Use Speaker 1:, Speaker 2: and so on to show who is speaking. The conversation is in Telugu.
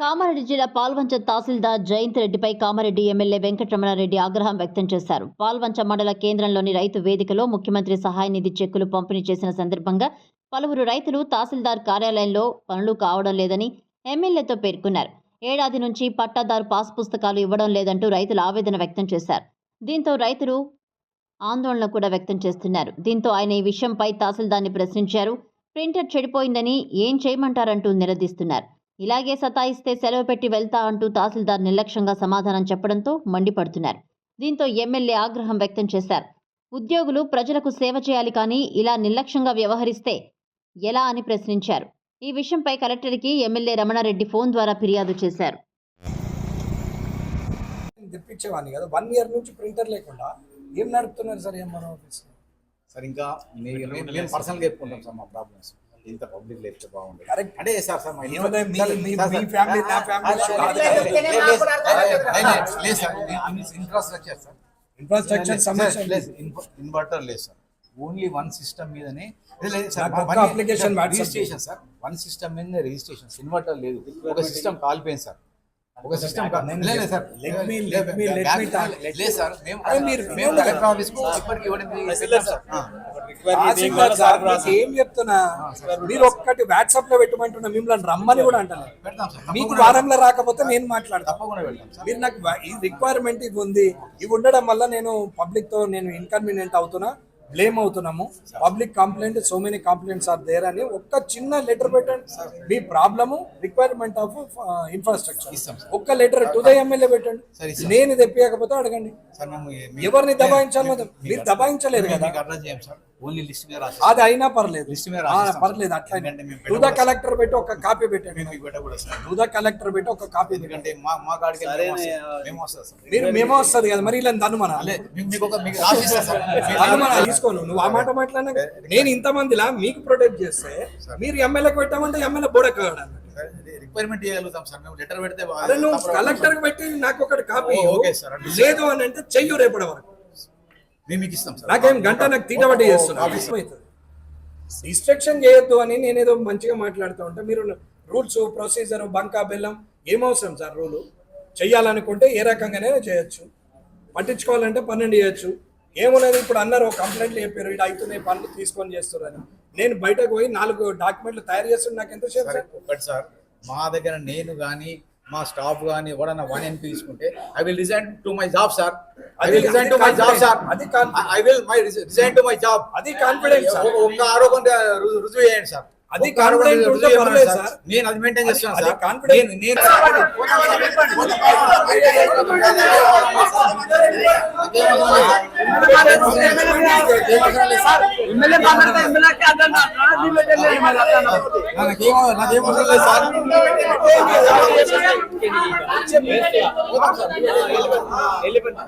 Speaker 1: కామారెడ్డి జిల్లా పాల్వంచ తహసీల్దార్ జయంత్ రెడ్డిపై కామారెడ్డి ఎమ్మెల్యే వెంకటరమణారెడ్డి ఆగ్రహం వ్యక్తం చేశారు. పాల్వంచ మండల కేంద్రంలోని రైతు వేదికలో ముఖ్యమంత్రి సహాయ నిధి చెక్కులు పంపిణీ చేసిన సందర్భంగా పలువురు రైతులు తహసీల్దార్ కార్యాలయంలో పనులు కావడం లేదని ఎమ్మెల్యేతో పేర్కొన్నారు. ఏడాది నుంచి పట్టాదారు పాస్ పుస్తకాలు ఇవ్వడం లేదంటూ రైతులు ఆవేదన వ్యక్తం చేశారు. దీంతో రైతులు ఆందోళన కూడా వ్యక్తం చేస్తున్నారు. దీంతో ఆయన ఈ విషయంపై తహసీల్దార్ని ప్రశ్నించారు. ప్రింటర్ చెడిపోయిందని ఏం చేయమంటారంటూ నిలదీస్తున్నారు. ఇలాగే సతాయిస్తే సెలవు పెట్టి వెళ్తా అంటూ తహసీల్దార్ నిర్లక్ష్యంగా సమాధానం చెప్పడంతో మండిపడుతున్నారు. దీంతో ఎమ్మెల్యే ఆగ్రహం వ్యక్తం చేశారు. ఉద్యోగులు ప్రజలకు సేవ చేయాలి కానీ ఇలా నిర్లక్ష్యంగా వ్యవహరిస్తే ఎలా అని ప్రశ్నించారు. ఈ విషయంపై కలెక్టర్కి ఎమ్మెల్యే రమణారెడ్డి ఫోన్ ద్వారా ఫిర్యాదు చేశారు.
Speaker 2: తెప్పించేవాడిని కదా. వన్ ఇయర్ నుంచి ప్రింటర్ లేకుండా ఏం నడుపుతున్నారు సార్ ఏం మన ఆఫీస్
Speaker 3: సార్ ఇంకా మేము పర్సనల్గా చెప్పుకుంటాం సార్ మా ప్రాబ్లమ్స్. ఇంత పబ్లిక్ లేకపోతే
Speaker 2: Correct.
Speaker 3: అంటే సార్ ఇన్ఫ్రాస్ట్రక్చర్ సార్
Speaker 2: ఇన్ఫ్రాస్ట్రక్చర్ సమస్య
Speaker 3: లేదు ఇన్వర్టర్ లేదు. సార్. ఓన్లీ వన్ సిస్టమ్ మీదనే
Speaker 2: WhatsApp
Speaker 3: registration sir one system మీద రిజిస్ట్రేషన్ ఇన్వర్టర్ లేదు. ఒక సిస్టమ్ కాలిపోయింది సార్. ఒక సిస్టమ్ లేదు. సార్. లేదు, మేము? కలెక్టర్ ఇప్పటికి ఇవ్వడం
Speaker 2: ఏం చెప్తున్నా? మీరు ఒక్కటి వాట్సాప్లో పెట్టమంటున్నా మిమ్మల్ని రమ్మని కూడా
Speaker 3: సార్.
Speaker 2: మీకు వారంలో రాకపోతే నేను మాట్లాడతాను మీరు నాకు ఈ రిక్వైర్మెంట్ ఇది ఉంది. ఇవి ఉండడం వల్ల నేను పబ్లిక్తో నేను ఇన్కన్వీనియంట్ అవుతున్నా బ్లేమ్ అవుతున్నాము. Public complaint so many complaints are there అని ఒక్క చిన్న లెటర్ పెట్టండి. మీ ప్రాబ్లము రిక్వైర్మెంట్ ఆఫ్ ఇన్ఫ్రాస్ట్రక్చర్. ఒక్క లెటర్ టు ద ఎమ్మెల్యే పెట్టండి. నేను తెప్పియకపోతే అడగండి. ఎవరిని దబాయించాలో మీరు దబాయించలేరు
Speaker 3: మేము
Speaker 2: కదా.
Speaker 3: ఓన్లీ లిస్ట్ మీద రాసి
Speaker 2: అది అయినా పర్లేదు.
Speaker 3: లిస్ట్ మీద
Speaker 2: పర్లేదు. అట్లా టు ద కలెక్టర్ పెట్టి ఒక కాపీ పెట్టండి
Speaker 3: మేము మీకు పెట్టకూడదు సార్
Speaker 2: టు ద కలెక్టర్ పెట్టి ఒక కాపీ
Speaker 3: ఎందుకంటే మా మా కాడికి మేము వస్తాం. మేము వస్తాం సార్.
Speaker 2: మీరు మేమో వస్తుంది కదా మరి ఇలా దనుమన
Speaker 3: మీకు ఒక మీకు రాసిస్తాం సార్.
Speaker 2: దనుమన తీసుకోను. నువ్వు ఆ మాట మాట్లాడినా నేను ఇంతమందిలా మీకు ప్రొటెక్ట్ చేస్తే మీరు ఎమ్మెల్యేకి పెట్టామంటే ఎమ్మెల్యే బుడకాడు
Speaker 3: రిక్వైర్మెంట్ చేయగలుగుతాం సార్ మేము లెటర్ పెడితే
Speaker 2: నువ్వు కలెక్టర్కి పెట్టి నాకు ఒకటి కాపీ లేదు అని అంటే చెయ్యు రేపటి వరకు.
Speaker 3: మేము మీకు ఇస్తాం సార్.
Speaker 2: నాకేం గంట నాకు తీటబట్టి చేస్తున్నా డిస్ట్రక్షన్ చేయొద్దు అని నేను ఏదో మంచిగా మాట్లాడుతూ ఉంటే. మీరు రూల్స్ ప్రొసీజర్ బంకా బెల్లం ఏమవసరం సార్ రూలు? చెయ్యాలనుకుంటే ఏ రకంగానే చేయొచ్చు. పట్టించుకోవాలంటే పన్నెండు చేయొచ్చు. ఏమున్నది? ఇప్పుడు అన్నారు ఒక కంప్లైంట్లు చెప్పారు. ఇటు అవుతున్నాయి పనులు తీసుకొని చేస్తారని నేను బయటకు పోయి నాలుగు డాక్యుమెంట్లు తయారు చేస్తున్నా నాకు ఎంత సేపు
Speaker 3: సార్? మా దగ్గర నేను కానీ మా స్టాఫ్ కానీ ఎవడన్నా వన్ ఎంపీ తీసుకుంటే I will resign to my job sir I
Speaker 2: అది-
Speaker 3: will resign to my job sir
Speaker 2: అది.
Speaker 3: I will my resign to my job
Speaker 2: అది కాన్ఫిడెన్స్
Speaker 3: ఆరోపణ రు- రుజువు చేయండి సార్
Speaker 2: అది.
Speaker 3: సార్. నేను అది మెయింటైన్ చేస్తున్నాను
Speaker 2: అది
Speaker 3: సార్
Speaker 2: confident.
Speaker 3: నేను నేను నాకేమో నాకేమో అవసరం లేదు సార్ వెళ్ళిపోయింది